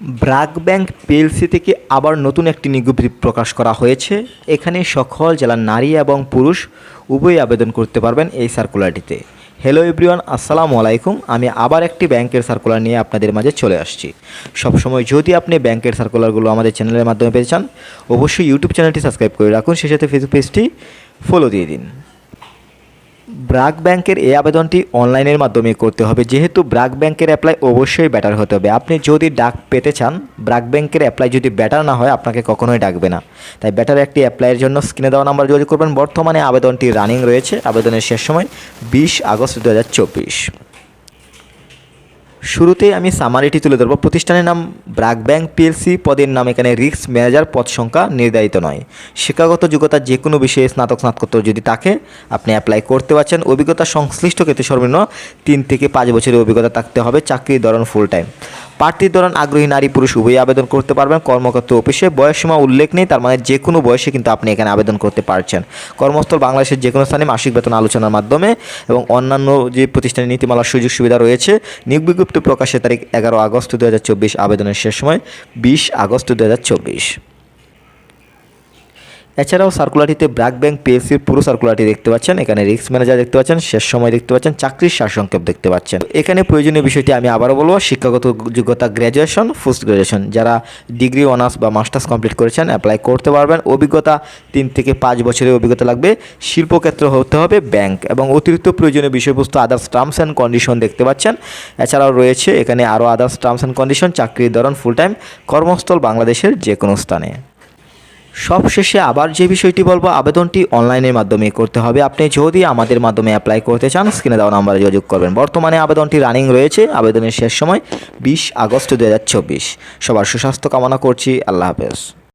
BRAC bank PLC থেকে আবার নতুন একটি বিজ্ঞপ্তি প্রকাশ করা হয়েছে। এখানে সকল জেলার নারী এবং পুরুষ উভয়ই আবেদন করতে পারবেন এই সার্কুলারটিতে। হ্যালো এভরিওয়ান আসসালামু আলাইকুম। আমি আবার একটি ব্যাংকের সার্কুলার নিয়ে আপনাদের মাঝে চলে আসছি। সবসময় যদি আপনি ব্যাংকের সার্কুলারগুলো আমাদের চ্যানেলের মাধ্যমে পেতে চান, অবশ্যই ইউটিউব চ্যানেলটি সাবস্ক্রাইব করে রাখুন। সেই সাথে ফেসবুক পেজটি ফলো দিয়ে দিন। ব্রাক ব্যাংকের এই আবেদনটি অনলাইনের মাধ্যমে করতে হবে। যেহেতু ব্রাক ব্যাংকের অ্যাপ্লাই অবশ্যই ব্যাটার হতে হবে। আপনি যদি ডাক পেতে চান, ব্রাক ব্যাংকের অ্যাপ্লাই যদি ব্যাটার না হয়, আপনাকে কখনোই ডাকবে না। তাই ব্যাটার একটি অ্যাপ্লাইয়ের জন্য স্ক্রিনে দেওয়া নাম্বার যোগাযোগ করবেন। বর্তমানে আবেদনটি রানিং রয়েছে। আবেদনের শেষ সময় বিশ আগস্ট দু হাজার চব্বিশ। শুরুতেই আমি সামারিটি তুলে ধরব। প্রতিষ্ঠানের নাম ব্রাক ব্যাংক পিএলসি, পদের নাম এখানে রিস্ক ম্যানেজার, পদ সংখ্যা নির্ধারিত নয়। শিক্ষাগত যোগ্যতা যে কোনো বিষয়ে স্নাতক, স্নাতকোত্তর যদি থাকে, আপনি অ্যাপ্লাই করতে পারছেন। অভিজ্ঞতা সংশ্লিষ্ট ক্ষেত্রে সর্বনিম্ন তিন থেকে পাঁচ বছরের অভিজ্ঞতা থাকতে হবে। চাকরির ধরন ফুল টাইম প্রার্থীর ধরন আগ্রহী নারী পুরুষ, উভয়ই আবেদন করতে পারবেন। কর্মকর্তা অফিসে বয়সসীমা উল্লেখ নেই, তার মানে যে কোনো বয়সে কিন্তু আপনি এখানে আবেদন করতে পারছেন। কর্মস্থল বাংলাদেশের যে কোনো স্থানে মাসিক বেতন আলোচনার মাধ্যমে এবং অন্যান্য যে প্রতিষ্ঠানের নীতিমালার সুযোগ সুবিধা রয়েছে, নিয়োগ বিজ্ঞপ্তি প্রকাশের তারিখ এগারো আগস্ট দু হাজার চব্বিশ, আবেদনের শেষ সময় বিশ আগস্ট দু হাজার চব্বিশ। এছাড়াও সার্কুলারটিতে ব্র্যাক ব্যাংক পিএসসির পুরো সার্কুলারটি দেখতে পাচ্ছেন। এখানে রিস্ক ম্যানেজার দেখতে পাচ্ছেন, শেষ সময় দেখতে পাচ্ছেন, চাকরির সারসংক্ষেপ দেখতে পাচ্ছেন। এখানে প্রয়োজনীয় বিষয়টি আমি আবারও বলব, শিক্ষাগত যোগ্যতা গ্র্যাজুয়েশন পোস্ট গ্র্যাজুয়েশন যারা ডিগ্রি অনার্স বা মাস্টার্স কমপ্লিট করেছেন অ্যাপ্লাই করতে পারবেন। অভিজ্ঞতা তিন থেকে পাঁচ বছরের অভিজ্ঞতা লাগবে। শিল্পক্ষেত্র হতে হবে ব্যাংক এবং অতিরিক্ত প্রয়োজনীয় বিষয়বস্তু আদার্স টার্মস অ্যান্ড কন্ডিশন দেখতে পাচ্ছেন। এছাড়াও রয়েছে এখানে আরও আদার্স টার্মস অ্যান্ড কন্ডিশন চাকরির ধরন ফুল টাইম কর্মস্থল বাংলাদেশের যে কোনো স্থানে। সবশেষে আবার যে বিষয়টি বলব, আবেদনটি অনলাইনের মাধ্যমে করতে হবে। আপনি যদি আমাদের মাধ্যমে অ্যাপ্লাই করতে চান স্ক্রিনে দেওয়া নাম্বারে যোগাযোগ করবেন। বর্তমানে আবেদনটি রানিং রয়েছে। আবেদনের শেষ সময় বিশ আগস্ট দু হাজার চব্বিশ। সবার সুস্বাস্থ্য কামনা করছি। আল্লাহ হাফেজ।